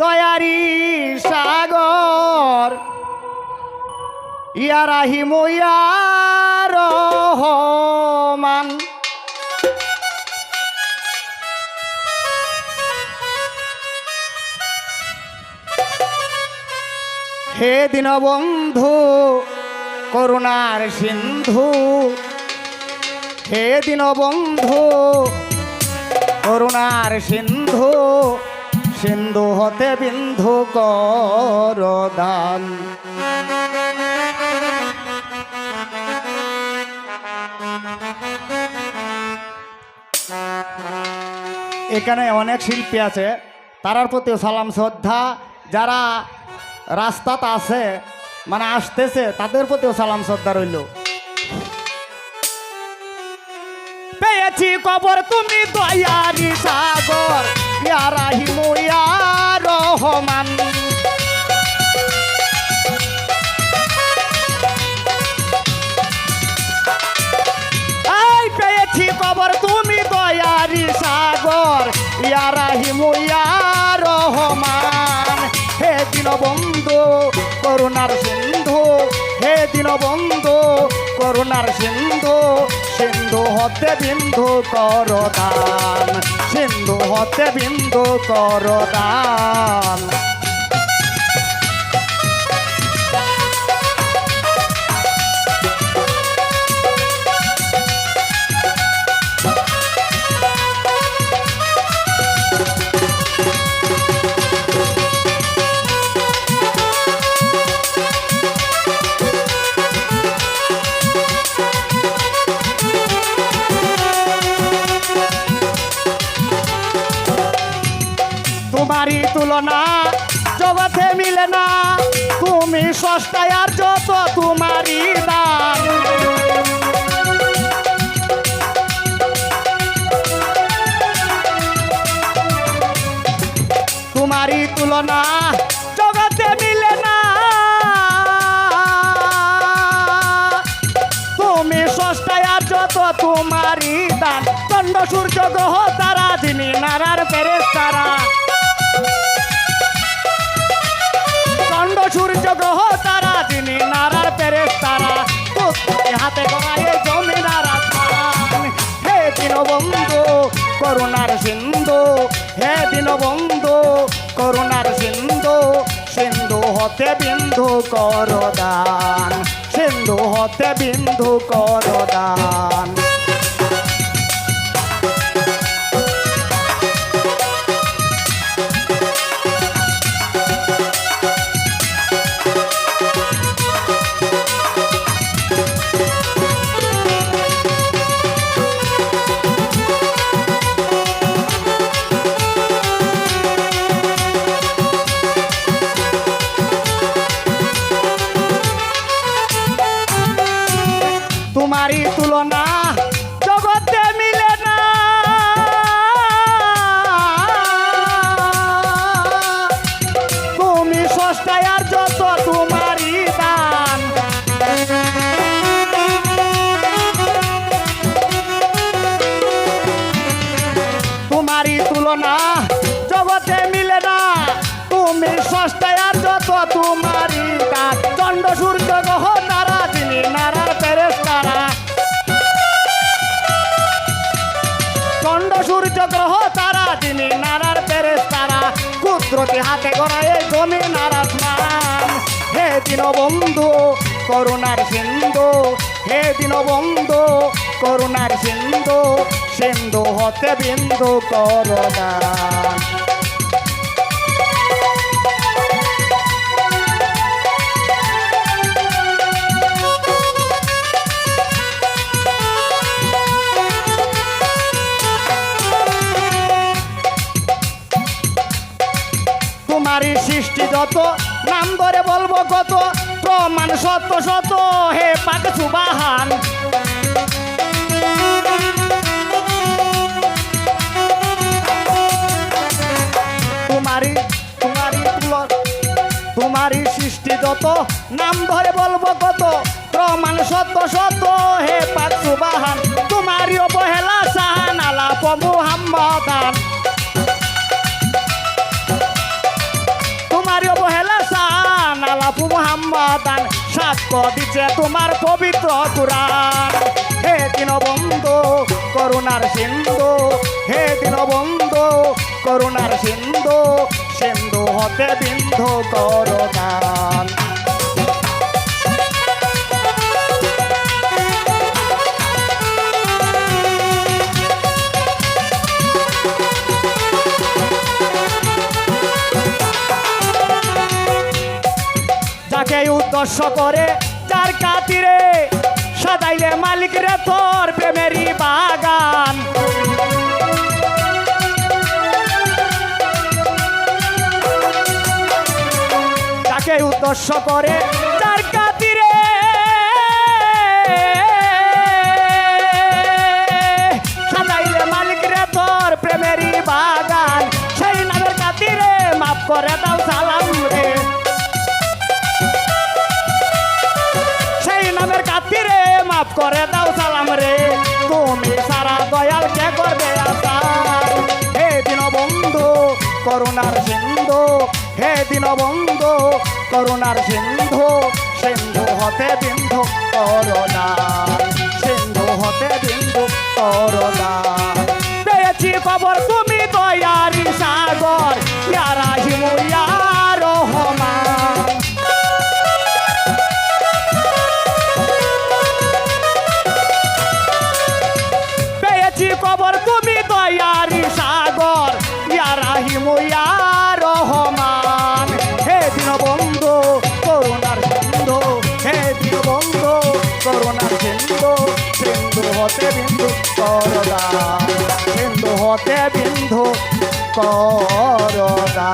দয়ারি সাগর ইয়ারাহিম ইয়ার রহমান। হে দীনবন্ধু করুণার সিন্ধু হে দীনবন্ধু করুণার সিন্ধু সিন্ধু হতে বিন্ধু কর দান এখানে অনেক শিল্পী আছে, তারার প্রতি সালাম, শ্রদ্ধা, যারা রাস্তাতে আছে মানে আসতেছে, তাদের প্রতিও সালাম, শ্রদ্ধা রইল। পেয়েছি কবর, তুমি দয়ারি সাগর। ইয়ারাহিম ইয়া রহমান এই পেয়েছি কবর তুমি দয়ারি সাগর। ইয়ারাহিম ইয়া রহমান হে দীনবন্ধু করুণার সিন্ধু, হে দীনবন্ধু, করুণার সিন্ধু সিন্ধু হতে বিন্ধু কর দান সিন্ধু হতে বিন্ধু কর দান তোমারই তুলনা, জগতে মিলে না। তুমি সস্তায় আর যত তোমারই দান তোমারই তুলনা, জগতে মিলে না। তুমি সস্তায় আর যত তোমারই দান চন্ড সূর্য গ্রহ, তারা যিনি নারার পেরেস তারা গ্রহ তারা, যিনি নারার পেরেস তারা হাতে গড়ায় জমি নারা হে দীনবন্ধু, করুণার সিন্ধু, হে দীনবন্ধু, করুণার সিন্ধু সিন্ধু হতে বিন্ধু কর দান সিন্ধু হতে বিন্ধু কর আর যত দান। তুলনা জগতে মিলে না। তুমি যত দান। সূর্য গ্রহ তারা যিনি নারার পেরেস তারা চন্ড সূর্য গ্রহ তারা যিনি নারার তারা কুদরতি হাতে গড়ায় জমি হে দীনবন্ধু করুণার সিন্ধু। হে দীনবন্ধু করুণার সিন্ধু সিন্ধু হতে বিন্দু করুণা তোমারই সৃষ্টি যত নাম ধরে বলব কত? প্রমাণ সত্য সত হে পাক সুবাহান। তোমারই তোমারি তুলর তোমারি সৃষ্টি যত নাম ধরে বলব কত? প্রমাণ সত্য সত্য মোহাম্মদান সাক্ষ্য দিচ্ছে তোমার পবিত্র কুরান হে দীনবন্ধু, করুণার সিন্ধু, হে দীনবন্ধু, করুণার সিন্ধু সিন্ধু হতে বিন্ধু করদান যাকে উদ্দেশ্য করে যার কাতিরে সাজাইলে মালিক রে তোর প্রেমেরই বাগান। যাকে উদ্দেশ্য করে যার কাতিরে সাজাইলে মালিক রে তোর প্রেমেরই বাগান। সেই নামের কাতিরে মাফ করে করুণার সিন্ধু, হে দিন বন্ধু করুণার সিন্ধু সিন্ধু হতে বিন্ধু করোনা সিন্ধু হতে বিন্ধু করোনা সিন্ধু বিন্ধু করদা